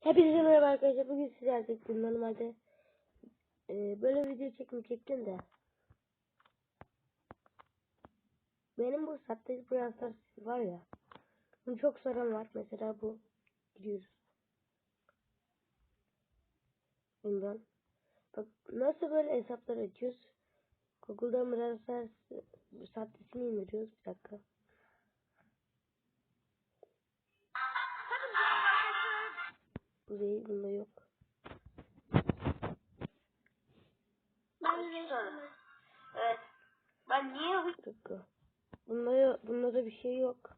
Hepinize merhaba arkadaşlar. Bugün sizlerle birlikte normalde e, böyle video çekmeyecektim de. Benim bu sattığım Brawl var ya. Bunu çok soran var. Mesela bu. Biliyoruz. Bundan. Bak nasıl böyle hesaplar açıyoruz. Google'dan Brawl Stars sattesini indiriyoruz. Bir dakika. Bu değil. Bunda yok. Ben Evet. Ben niye Bir dakika. Bunda, yok, bunda da bir şey yok.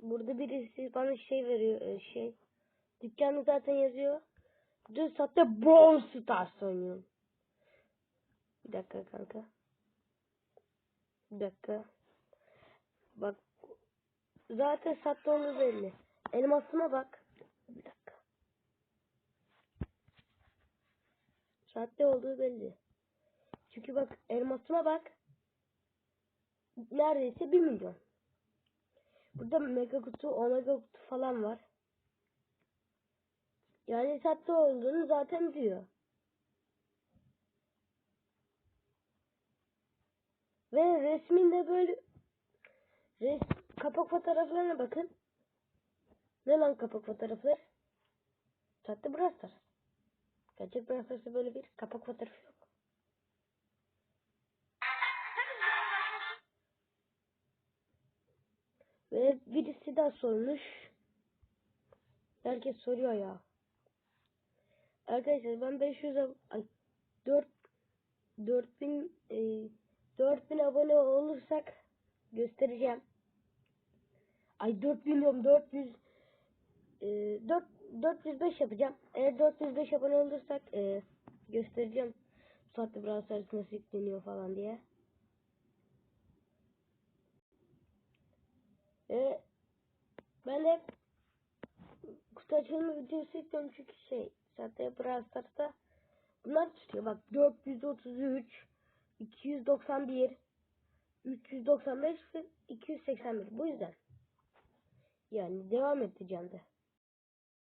Burada birisi bana şey veriyor e, şey. Dükkanı zaten yazıyor. Dün saatte Brawl Stars oynuyorum. Bir dakika kanka. Bir dakika. Bak. Zaten sattı onu belli. Elmasıma bak. Bir dakika. Saatte olduğu belli. Çünkü bak elmasıma bak. Neredeyse 1 milyon. Burada mega kutu, omega kutu falan var. Yani sahte olduğunu zaten diyor. Ve resminde böyle res, kapak fotoğraflarına bakın. Ne lan kapak fotoğraflar? Sahte Brawl. Gerçek Brawl böyle bir kapak fotoğrafı yok. Ve birisi daha sormuş. Herkes soruyor ya. Arkadaşlar ben 500 ab- ay 4 4000 e, 4000 abone olursak göstereceğim. Ay 4 milyon 400 e, 4 405 yapacağım. Eğer 405 abone olursak e, göstereceğim. Bu saatte Brawl Stars nasıl yükleniyor falan diye. E, ben de kutu açılımı videosu istiyorum çünkü şey zaten Brawl Stars'ta bunlar tutuyor. Bak 433 291 395 ve 281. Bu yüzden. Yani devam edeceğim de.